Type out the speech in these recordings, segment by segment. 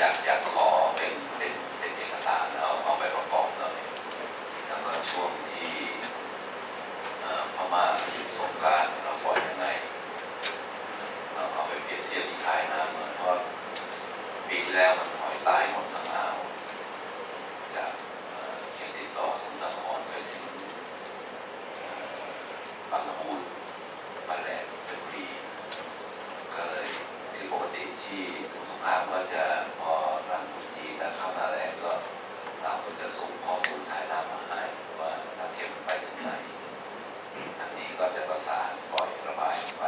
อยากอยาก ส่งข้อมูลถ่ายน้ำมาให้ว่าน้ำเค็มไปถึงไหนทางนี้ก็จะประสานปล่อยระบายไป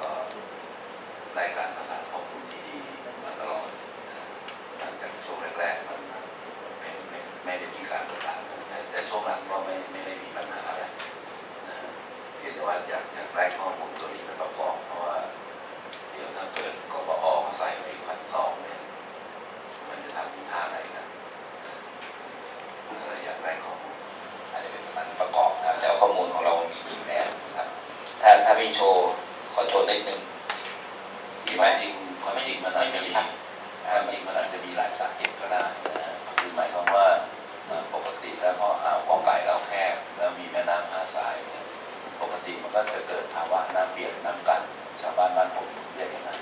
ก็ได้การประสานข้อมูลที่ดีมาตลอดหลังจากช่วงแรกๆมันไม่ไม่ไม่ได้มีการประสานแต่แต่ช่วงหลังก็ไม่ไม่ได้มีปัญหาอะไรเพียงแต่ว่าอยากอยากได้ข้อมูลตัวนี้มาประกอบ โชว์ขอโชว์นิดนึงมีไหมจริงความ่จริงมันอาจจะมีควาจริงมันอาจจะมีหลายสาเหตุก็ได้นะคือหมายความว่าปกติแล้วพออ่าวกอไก่เราแคบแล้วมีแม่น้ำหาสายปกติมันก็จะเกิดภาวะน้ำเบียดน้ำกันชาวบ้านบ้านผมเรียกอย่างนั้น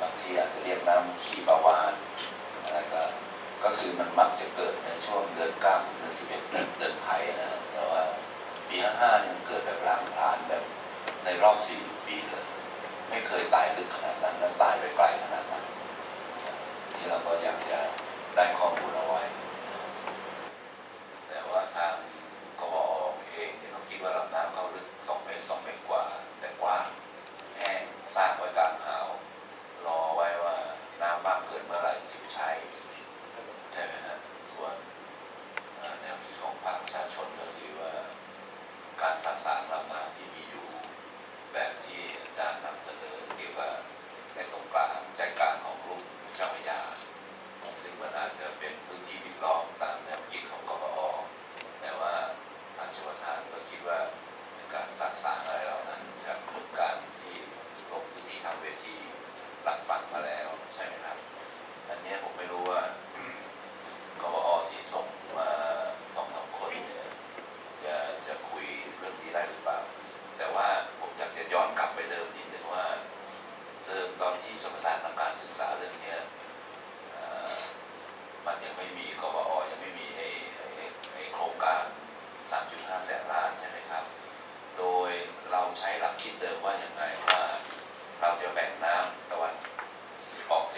บางทีอาจจะเรียกน้ำขี้ปลาวานอะไรก็ก็คือมันมักจะเกิดในช่วงเดือนเก้าถึงเดือนสิบเอ็ดเดือนไทยนะแต่ว่าปีห้าห้าเนี่ย รอบ 40 ปีเลย ไม่เคยตายลึกขนาดนั้นและตายไปไกลขนาดนั้น นี่เราก็อยากจะได้ข้อมูลเอา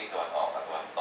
ีตะวันออกมากกว่าต